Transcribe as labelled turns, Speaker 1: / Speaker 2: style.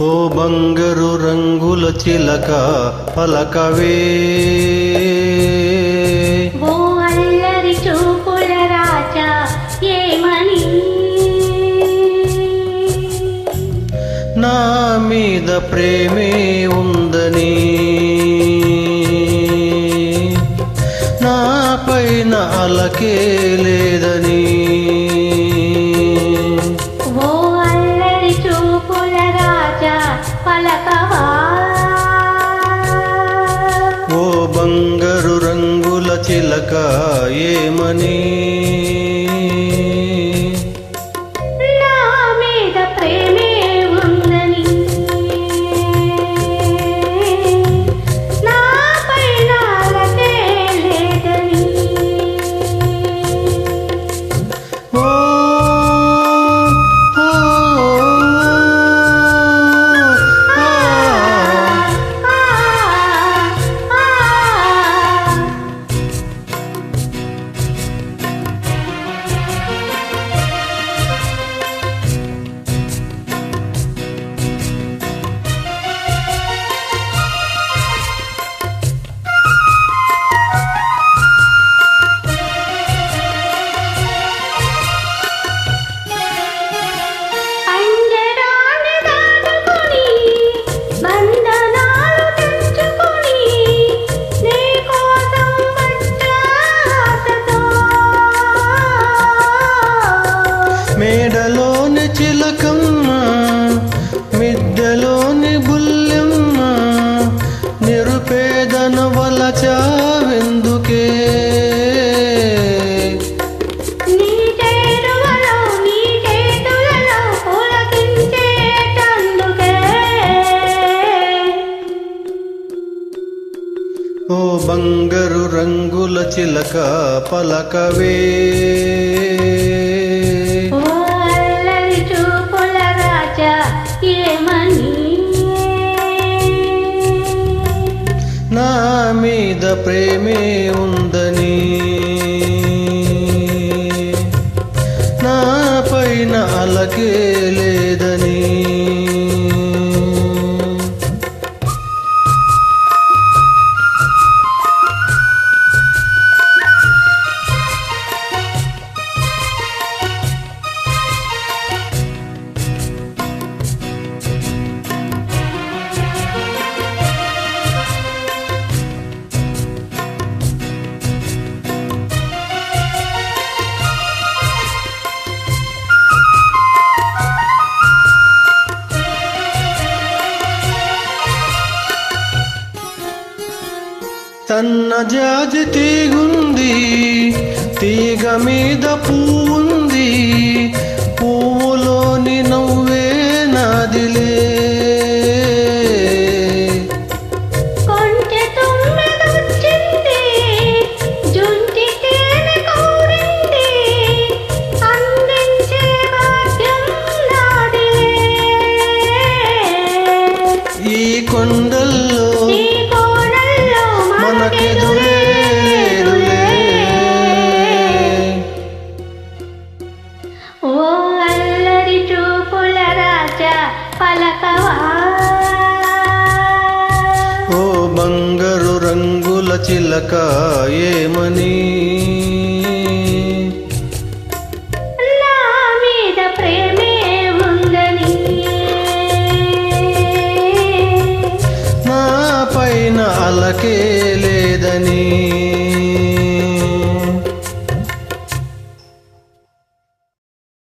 Speaker 1: ఓ బంగారు రంగుల చిలక పలకవే.
Speaker 2: ఓ అల్లరి చూపుల రాజా ఏమని?
Speaker 1: నా మీద ప్రేమే ఉందని. నా పైన రంగుల చిలక నిరుపేదన వలచావెందుకే ఓ బంగారు రంగుల చిలక పలకవే. మీద ప్రేమే ఉంది. తన్న జాజి తీగుంది తీగ మీద పువ్వుంది పువ్వులోని చిలక ఏమని? నా పైన అలకే లేదని.